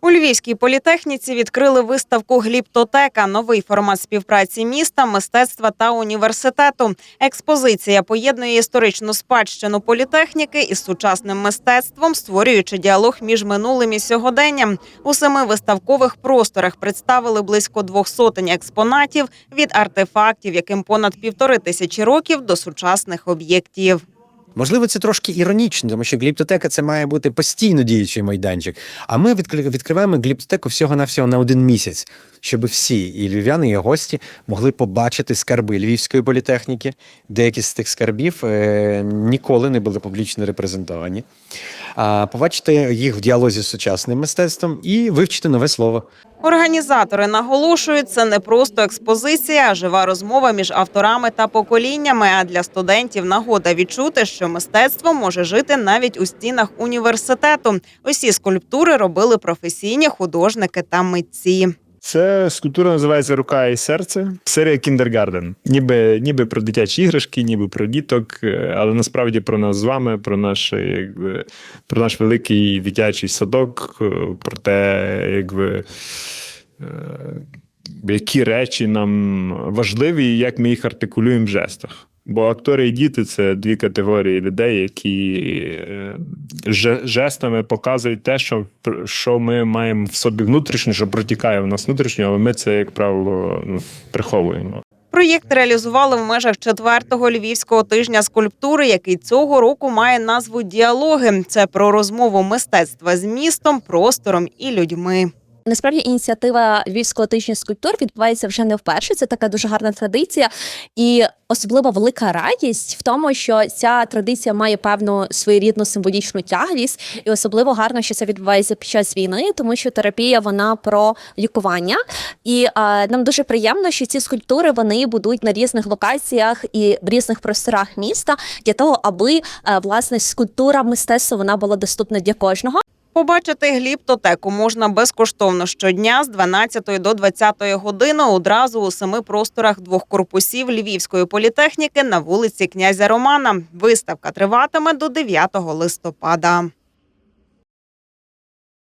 У Львівській політехніці відкрили виставку Гліптотека, новий формат співпраці міста, мистецтва та університету. Експозиція поєднує історичну спадщину політехніки із сучасним мистецтвом, створюючи діалог між минулим і сьогоденням. У семи виставкових просторах представили близько двох сотень експонатів від артефактів, яким понад півтори тисячі років до сучасних об'єктів. Можливо, це трошки іронічно, тому що гліптотека це має бути постійно діючий майданчик. А ми відкри- відкриваємо гліптотеку всього-навсього на один місяць, щоб всі і львів'яни, і гості могли побачити скарби львівської політехніки. Деякі з тих скарбів е, ніколи не були публічно репрезентовані. Побачити їх в діалозі з сучасним мистецтвом і вивчити нове слово. Організатори наголошують, це не просто експозиція, а жива розмова між авторами та поколіннями. А для студентів нагода відчути, що мистецтво може жити навіть у стінах університету. Усі скульптури робили професійні художники та митці. Це скульптура називається Рука і серце. Серія Кіндергарден. Ніби, ніби про дитячі іграшки, ніби про діток, е, але насправді про нас з вами, про наш, якби, про наш великий дитячий садок, е, про те, якби. е, Які речі нам важливі, і як ми їх артикулюємо в жестах. Бо актори і діти це дві категорії людей, які е, жестами показують те, що, що ми маємо в собі внутрішньо, що протікає в нас внутрішньо, але ми це, як правило, ну, приховуємо. Проєкт реалізували в межах четвертого львівського тижня скульптури, який цього року має назву Діалоги. Це про розмову мистецтва з містом, простором і людьми. Насправді ініціатива Львівського тижня скульптур відбувається вже не вперше. Це така дуже гарна традиція, і особливо велика радість в тому, що ця традиція має певну своєрідну символічну тяглість, і особливо гарно, що це відбувається під час війни, тому що терапія вона про лікування. І е, нам дуже приємно, що ці скульптури вони будуть на різних локаціях і в різних просторах міста для того, аби е, власне скульптура мистецтва вона була доступна для кожного. Побачити гліптотеку можна безкоштовно щодня з 12 до 20 години одразу у семи просторах двох корпусів Львівської політехніки на вулиці князя Романа. Виставка триватиме до 9 листопада.